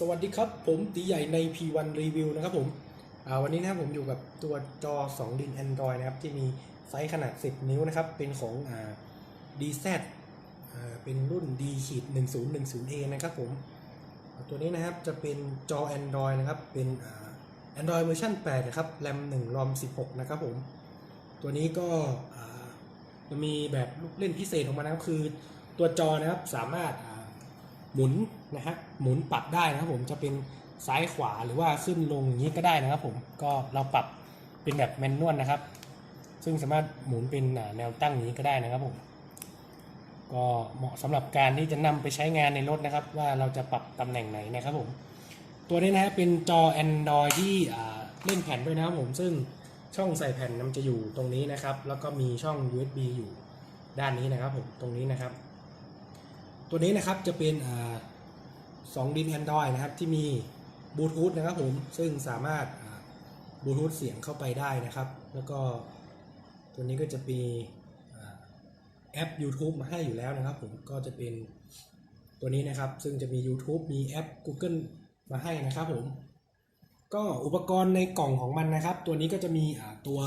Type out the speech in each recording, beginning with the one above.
สวัสดีครับ ผมตีใหญ่ใน P1 Review นะครับผมวันนี้นะครับผมอยู่กับตัวจอ 2 ดิน Android นะครับ ที่มีไซส์ขนาด 10 นิ้วนะครับ เป็นของอ DZ อเป็นรุ่น D ขีด 1010A นะครับผม ตัวนี้นะครับจะเป็นจอ Android นะครับ เป็นอ่า Android เวอร์ชัน8 นะครับ RAM 1 ROM 16 นะครับผม ตัวนี้ก็จะมีแบบลูกเล่นพิเศษของมันนะครับคือตัวจอนะครับสามารถา หมุนนะฮะหมุนปรับได้นะครับผมจะเป็นซ้ายขวาหรือว่าขึ้นลงอย่างนี้ก็ได้นะครับผมก็เราปรับเป็นแบบแมนนวลนะครับ ซึ่งสามารถหมุนเป็นแนวตั้งอย่างนี้ก็ได้นะครับผมก็เหมาะสำหรับการที่จะนำไปใช้งานในรถนะครับ ว่าเราจะปรับตำแหน่งไหนนะครับผมตัวนี้นะฮะเป็นจอ Android ที่เล่นแผ่นด้วยนะครับผมซึ่งช่องใส่แผ่นมันจะอยู่ตรงนี้นะครับ แล้วก็มีช่อง USB อยู่ด้านนี้นะครับผมตรงนี้นะครับ ตัวนี้นะครับจะเป็นสองดิน Android นะครับที่มีบลูทูธนะครับผมซึ่งสามารถบลูทูธเสียงเข้าไปได้นะครับ แล้วก็ตัวนี้ก็จะมีแอป YouTube มาให้อยู่แล้วนะครับผมก็จะเป็นตัวนี้นะครับ ซึ่งจะมี YouTube มีแอป Google มาให้นะครับผมก็อุปกรณ์ในกล่องของมันนะครับ ตัวนี้ก็จะมีตัว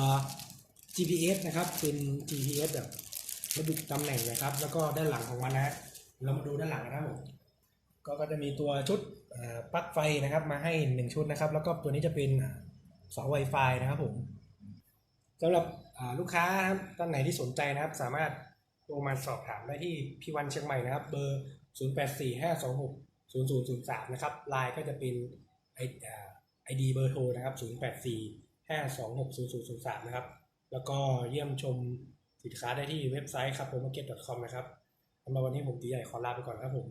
GPS นะครับ เป็น GPS แบบระบุตำแหน่งนะครับ แล้วก็ด้านหลังของมันนะฮะ เรามาดูด้านหลังนะครับผมก็ก็จะมีตัวชุดปลั๊กไฟนะครับ มาให้หนึ่งชุดนะครับ แล้วก็ตัวนี้จะเป็นเสา Wi-Fi นะครับผมสำหรับลูกค้านะครับท่านไหนที่สนใจนะครับ สามารถโทรมาสอบถามได้ที่พี่วันเชียงใหม่นะครับ เบอร์ 0 8 4 5 2 6 0 0 0 3 นะครับไลน์ก็จะเป็นไอไอดีเบอร์โทรนะครับ 0 8 4 5 2 6 0 0 0 3 นะครับ แล้วก็เยี่ยมชมสินค้าได้ที่เว็บไซต์ครับ p r o m a r k e t c o m นะครับ สำหรับวันนี้ผมตีใหญ่ขอลาไปก่อนครับผม